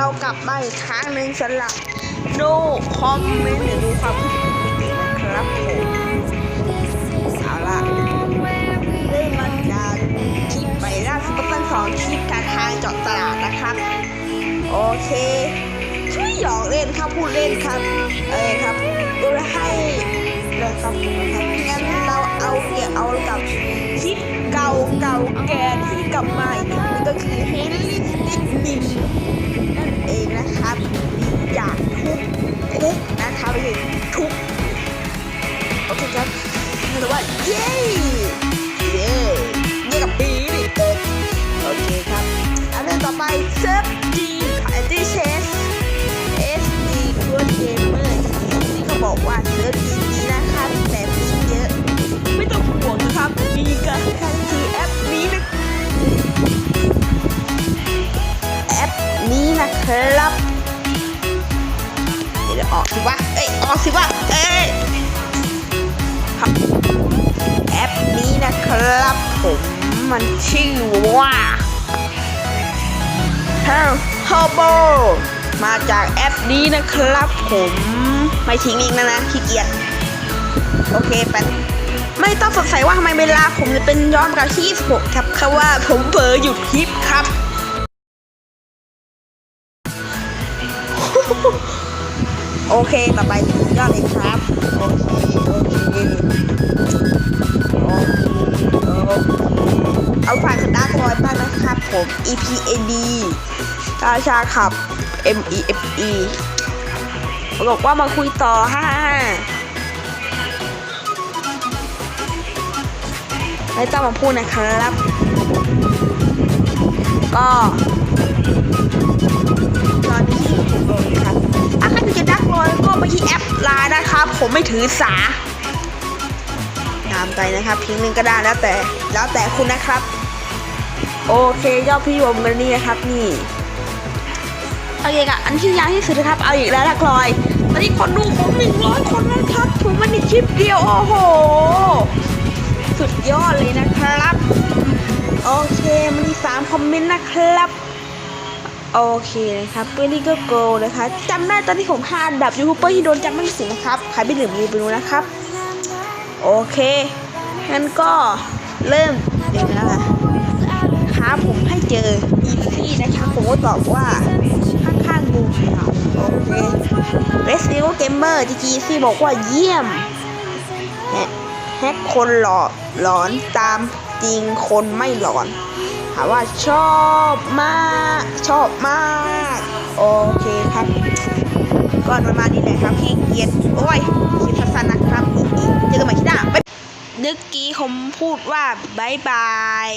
รากลับมาอีกครั้งหนึ่งสำหรับดูคอมเมนต์หรือดูความคิดเห็นนะครับผมเอาละเริ่มมาจากคลิปไปล่าสุดก็เป็นสองคลิปการทางเจาะตลาดนะครับ โอเคช่วยหยอกเล่นครับพูดเล่นครับเออครับดูให้เลยครับผมนะครับงั้นเราเอาเกี่ยวเอากับคลิปเก่าเก่าแก่ที่กลับมาอีกนึงก็คือเฮนรี่ดิกบิน ครับ เดี๋ยวออกสิวะ เอ้ยออกสิวะ เอ้ยครับแอปนี้นะครับผมมันชื่อว่าฮ e ฮ r โบมาจากแอปนี้นะครับผมไม่ทิ้งลิงก์นะนะขี้เกียจโอเคไปไม่ต้องสงสัยว่าทำไมเวลาผมจะเป็นย้อนกับที่26ครับคือว่าผมเผลอหยุดคลิปครับ เค ต่อไปยอดเลยครับ โอเค โอเคโอเคโอเคเอาฝากดาร์กรอยบ้างนะครับผม EPAD ราชาขับ MEFE บอกว่ามาคุยต่อฮ่าไม่ต้องมาพูดนะครับ ก็ นะครับ ผมไม่ถือสา ตามใจนะครับพิงหนึ่งก็ได้แล้วแต่ แล้วแต่คุณนะครับ โอเคยอดพี่ยมกันนี่นะครับนี่เอาอีกอะอันที่ยาวที่สุดนะครับ เอาอีกแล้วละกลอย ตอนนี้คนดูผมหนึ่งร้อยคนแล้วครับผมมันในคลิปเดียวโอ้โห สุดยอดเลยนะครับ โอเคมันมีสามคอมเมนต์นะครับ โอเคนะครับเพื่อนนี่ก็โกนะคะจำได้ตอนที่ผมพาอันดับยูทูบเบอร์ที่โดนจำไม่สินะครับใครไม่ลืมรีบไปดูนะครับ โอเคงั้นก็เริ่มเดี๋ยวนะคะหาผมให้เจออีซี่นะคะผมก็ตอบว่าข้างๆงูเหงาโอเค Resident Gamer จีจีซี่บอกว่าเยี่ยมแฮะแฮกคนหลอหลอนตามจริงคนไม่หลอน ถามว่าชอบมาก ชอบมาก โอเคครับก่อนประมาณนี้แหละครับพี่เกียจโอ้ยคลิปสั้นๆนะครับเจอกันใหม่ที่หน้าบ๊ายนึกกี้ผมพูดว่าบายบาย